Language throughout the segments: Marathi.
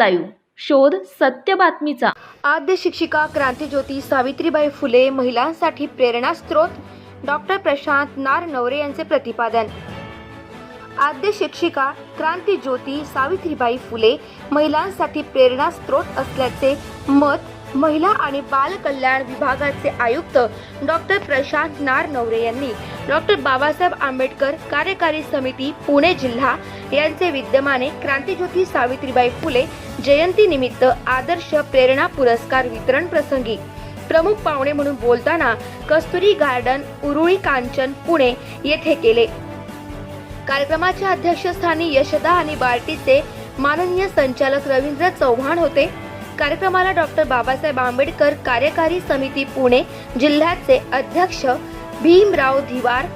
लाईव्ह. शोध सत्य बातमीचा. आद्य शिक्षिका क्रांतीज्योती सावित्रीबाई फुले महिलांसाठी प्रेरणास्त्रोत डॉक्टर प्रशांत नारनवरे यांचे प्रतिपादन. आद्य शिक्षिका क्रांतीज्योती सावित्रीबाई फुले महिलांसाठी प्रेरणास्त्रोत असल्याचे मत महिला आणि बाल कल्याण विभागाचे आयुक्त डॉक्टर प्रशांत नारनवरे यांनी डॉक्टर बाबासाहेब आंबेडकर कार्यकारी समिती पुणे जिल्हा यांचे विद्यमाने क्रांतीज्योती सावित्रीबाई फुले जयंती निमित्त आदर्श प्रेरणा पुरस्कार वितरण प्रसंगी प्रमुख पाहुणे म्हणून बोलताना कस्तुरी गार्डन उरुळी कांचन पुणे येथे केले. कार्यक्रमाच्या अध्यक्षस्थानी यशदा आणि बार्टीचे माननीय संचालक रवींद्र चव्हाण होते. कार्यक्रमाला डॉक्टर बाबासाहेब आंबेडकर कार्यकारी समिती पुणे जिल्ह्याचे अध्यक्ष भीमराव धिवार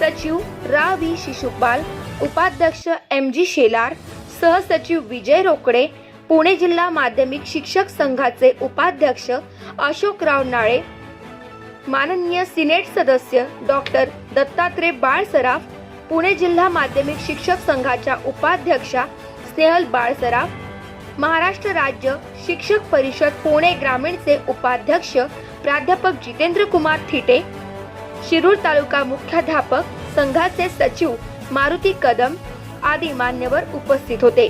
सचिव रा. व्ही. शिशुपाल उपाध्यक्ष एम. जी. शेलार सहसचिव विजय रोकडे पुणे जिल्हा माध्यमिक शिक्षक संघाचे उपाध्यक्ष अशोकराव नाळे माननीय सिनेट सदस्य डॉक्टर दत्तात्रय बाळसराफ पुणे जिल्हा माध्यमिक शिक्षक संघाच्या उपाध्यक्षा स्नेहल बाळसराफ महाराष्ट्र राज्य शिक्षक परिषद पुणे ग्रामीणचे उपाध्यक्ष प्राध्यापक जितेंद्र कुमार थिटे शिरूर तालुका मुख्याध्यापक संघाचे सचिव मारुती कदम आदी मान्यवर उपस्थित होते.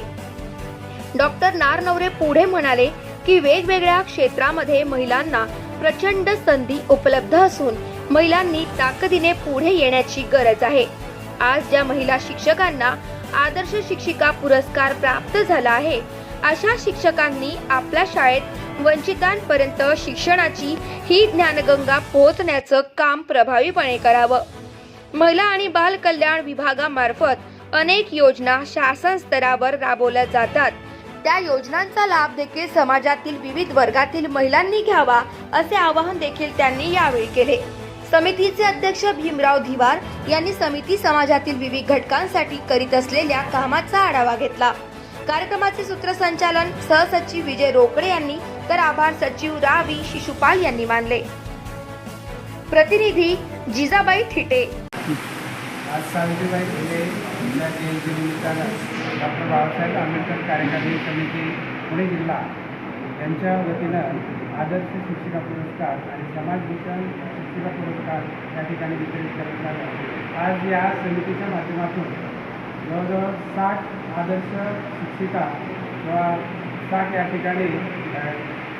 डॉक्टर नारनवरे पुढे म्हणाले की वेगवेगळ्या क्षेत्रामध्ये महिलांना प्रचंड संधी उपलब्ध असून महिलांनी ताकदीने पुढे येण्याची गरज आहे. आज ज्या महिला शिक्षकांना आदर्श शिक्षिका पुरस्कार प्राप्त झाला आहे अशा शिक्षकांनी आपल्या शाळेत वंचितांपर्यंत शिक्षणाची ही ज्ञानगंगा पोहोचण्याचं काम प्रभावीपणे करावं. महिला आणि बाल कल्याण विभागामार्फत अनेक योजना शासन स्तरावर राबवल्या जातात. त्या योजनांचा लाभ देखील समाजातील विविध वर्गातील महिलांनी घ्यावा असे आवाहन देखील त्यांनी यावेळी केले. समितीचे अध्यक्ष भीमराव धिवार यांनी समिती समाजातील विविध घटकांसाठी करीत असलेल्या कामाचा आढावा घेतला. कार्यक्रमाचे सूत्रसंचालन सहसचिव विजय रोकडे यांनी तर आभार सचिव रावी शिशुपाल यांनी मानले. प्रतिनिधी जिजाबाई थिटे. आज सावित्रीबाई फुले यांच्या जयंतीनिमित्तानं डॉक्टर बाबासाहेब आंबेडकर कार्यकारी समिती पुणे जिल्हा यांच्या वतीनं आदर्श शिक्षिका पुरस्कार आणि समाजभूषण शिक्षिका पुरस्कार या ठिकाणी वितरित करण्यात आलं. आज या समितीच्या माध्यमातून जवळजवळ साठ आदर्श शिक्षिका किंवा साठ या ठिकाणी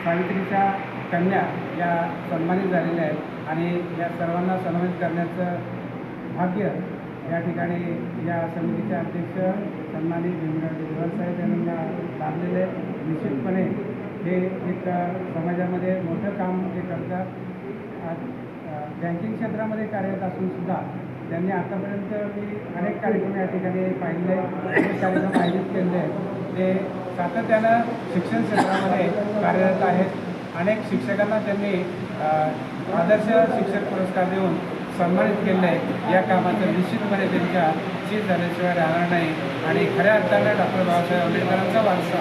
सावित्रीच्या कन्या या सन्मानित झालेल्या आहेत आणि या सर्वांना सन्मानित करण्याचं भाग्य या ठिकाणी या समितीचे अध्यक्ष सन्मानित भीमराव देवराज साहेब यांना लाभलेले निश्चितपणे हे एक समाजामध्ये मोठं काम ते करतात. बँकिंग क्षेत्रामध्ये कार्यरत असूनसुद्धा त्यांनी आतापर्यंत मी अनेक कार्यक्रम या ठिकाणी पाहिले अनेक कार्यक्रम आयोजित केले आहेत. ते सातत्यानं शिक्षण क्षेत्रामध्ये कार्यरत आहेत. अनेक शिक्षकांना त्यांनी आदर्श शिक्षक पुरस्कार देऊन सन्मानित केलं आहे या कामाचं निश्चितपणे त्यांच्या चीज झाल्याशिवाय राहणार नाही. आणि खऱ्या अर्थानं डॉक्टर बाबासाहेब आंबेडकरांचा वारसा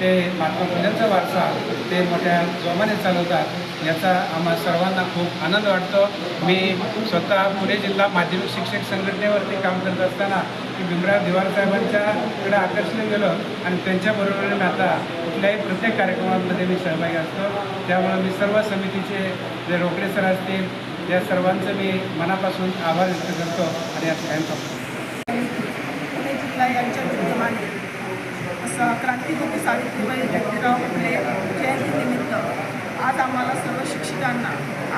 ते महात्मा फुलेंचा वारसा ते मोठ्या जोमाने चालवतात याचा आम्हा सर्वांना खूप आनंद वाटतो. मी स्वतः पुणे जिल्हा माध्यमिक शिक्षक संघटनेवरती काम करत असताना मी भीमराव दिवार साहेबांच्याकडे आकर्षण गेलो आणि त्यांच्याबरोबर मी आता कुठल्याही प्रत्येक कार्यक्रमामध्ये मी सहभागी असतो. त्यामुळे मी सर्व समितीचे जे रोकडे सर असतील या सर्वांचं मी मनापासून आभार व्यक्त करतो आणि या ठिकाणी सा पुणे सावित्रीबाई ज्योतिराव फुले जयंतीनिमित्त आज आम्हाला सर्व शिक्षकांना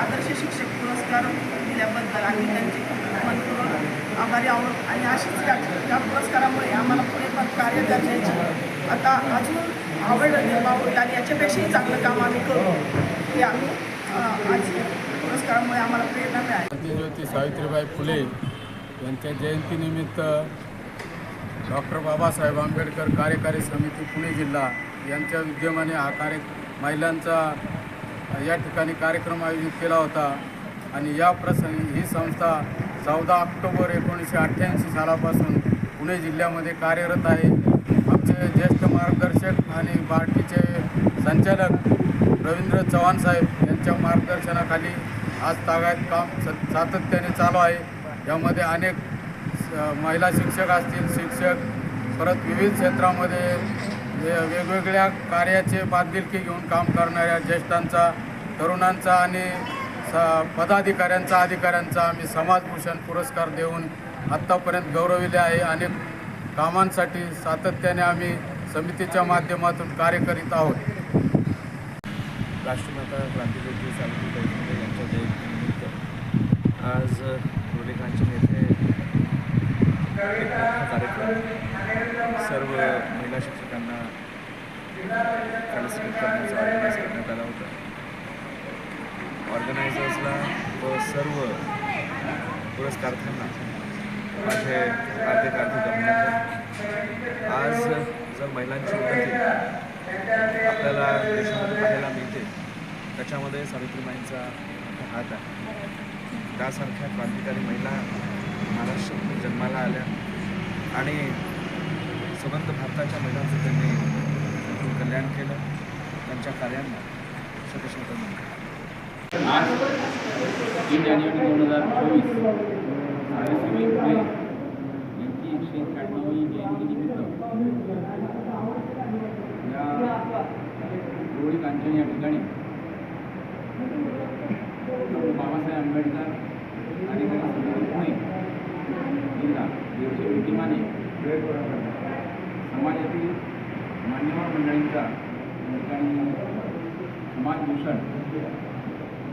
आदर्श शिक्षक पुरस्कार दिल्याबद्दल आम्ही त्यांचे मनपूर्वक आभारी आहोत. आणि अशीच या या पुरस्कारामुळे आम्हाला पुढे पण कार्य करण्याची आता अजून आवड निर्माण होईल आणि याच्यापेक्षाही चांगलं काम आम्ही करू. हे आम्ही आज पुरस्कारामुळे आम्हाला प्रेरणा मिळाली. क्रांतीज्योती सावित्रीबाई फुले यांच्या जयंतीनिमित्त डॉक्टर बाबासाहेब आंबेडकर कार्यकारी समिती पुणे जिल्हा यांच्या विद्यमाने हा कार्य महिलांचा या ठिकाणी कार्यक्रम आयोजित केला होता. आणि या प्रसंगी ही संस्था चौदा ऑक्टोबर एकोणीसशे अठ्ठ्याऐंशी सालापासून पुणे जिल्ह्यामध्ये कार्यरत आहे. आमचे ज्येष्ठ मार्गदर्शक आणि पार्टीचे संचालक रवींद्र चव्हाण साहेब यांच्या मार्गदर्शनाखाली आज तागायत काम स- सातत्याने चालू आहे. यामध्ये अनेक स- महिला शिक्षक असतील शिक्षक परत विविध क्षेत्रामध्ये वे- वेगवेगळ्या कार्याचे बांधिलकी घेऊन काम करणाऱ्या ज्येष्ठांचा तरुणांचा आणि स पदाधिकाऱ्यांचा अधिकाऱ्यांचा आम्ही समाजभूषण पुरस्कार देऊन आत्तापर्यंत गौरविले आहे. अनेक कामांसाठी सातत्याने आम्ही समितीच्या माध्यमातून कार्य करीत आहोत. राष्ट्रमाता क्रांतीज्योती सावित्री यांच्या जयंतीनिमित्त आज रोलेकांचन नेते एक कार्यक्रम सर्व महिला शिक्षकांना फेलिसिटेट करण्याचा ऑर्गनाईज करण्यात आला होता. ऑर्गनायझर्सला व सर्व पुरस्कारार्थ्यांना माझे हार्दिक हार्दिक अभिनंदन. आज जर महिलांची उन्नती आपल्याला देशामध्ये पाहायला मिळते त्याच्यामध्ये सावित्रीबाईंचा हात आहे. त्यासारख्या क्रांतिकारी महिला महाराष्ट्रात जन्माला आल्या. आणि सुगंध भारताच्या महिलांचं त्यांनी कल्याण केलं. त्यांच्या कार्यांना शतशत आज तीन जानेवारी दोन हजार चोवीस सावित्रीबाई फुले यांची एकशे त्र्याण्णवी जयंतीनिमित्त या गोळी कांचन या ठिकाणी डॉक्टर बाबासाहेब आंबेडकर आणि पुणे जिल्हा यांच्या विद्यमाने समाजातील मान्यवर मंडळींचा या ठिकाणी समाजभूषण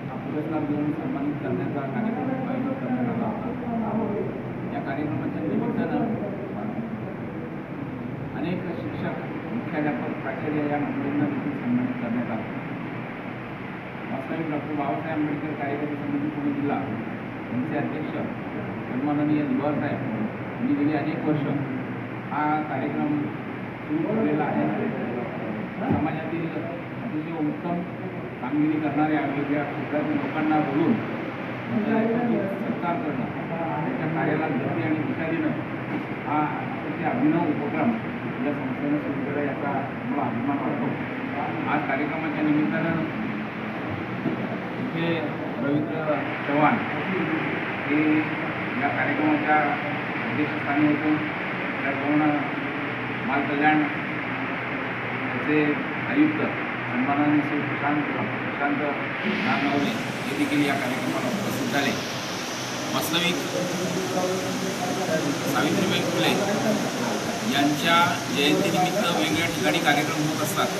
हा पुरस्कार देऊन सन्मानित करण्याचा कार्यक्रम आयोजित करण्यात आला होता या कार्यक्रमाच्या निमित्तानं अनेक शिक्षक मुख्याध्यापक प्राचार्य या मंडळींना देखील सन्मानित करण्यात आला. वास्तविक डॉक्टर बाबासाहेब आंबेडकर कार्यकारी समिती पुणे जिल्हा यांचे अध्यक्ष सन्माननीय दिवार साहेब यांनी गेली अनेक वर्ष. हा कार्यक्रम सुरू केलेला आहे. समाजातील अतिशय उत्तम कामगिरी करणाऱ्या वेगवेगळ्या क्षेत्रातील लोकांना बोलून सत्कार करणं त्यांच्या कार्याला गती आणि दिशा देणं हा अतिशय अभिनव उपक्रम या संस्थेनं सुरू केला याचा मला अभिमान वाटतो. आज कार्यक्रमाच्या निमित्तानं इथे रवींद्र चव्हाण हे या कार्यक्रमाच्या अध्यक्षस्थानी होते त्याचप्रमाणे बाल कल्याण याचे आयुक्त सन्मानाने श्री प्रशांत प्रशांत नागनवरे हे देखील या कार्यक्रमाला उपस्थित झाले. वास्तविक सावित्रीबाई फुले यांच्या जयंतीनिमित्त वेगवेगळ्या ठिकाणी कार्यक्रम होत असतात.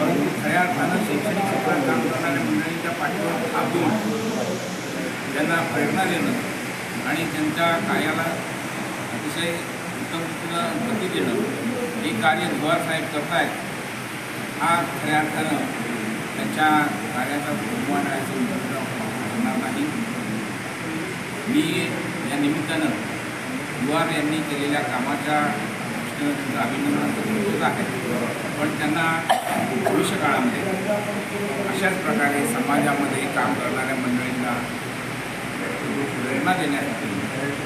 परंतु खऱ्या अर्थानं शैक्षणिक क्षेत्रात काम करणाऱ्या मंडळींच्या पाठीवर थाप देऊन त्यांना प्रेरणा देणं आणि त्यांच्या कार्याला अतिशय उत्तम गती देणं हे कार्य दुवार साहेब करतायत हा खऱ्या अर्थानं त्यांच्या कार्याचा बहुमान आहे असं होणार नाही. मी या निमित्तानं दुवार यांनी केलेल्या कामाच्या दृष्टीनं त्यांचं अभिनंदन आहे पण त्यांना भविष्य काळामध्ये अशाच प्रकारे समाजामध्ये काम करणं प्रेरणा देण्यासाठी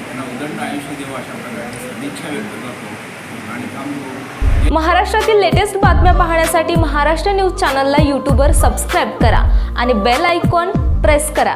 त्यांना उदंड आयुष्य देवं अशा प्रकारे सदिच्छा व्यक्त करतो आणि थांबतो महाराष्ट्रातील लेटेस्ट बातम्या पाहण्यासाठी महाराष्ट्र न्यूज चॅनलला यूट्यूबवर सबस्क्राईब करा आणि बेल आयकॉन प्रेस करा.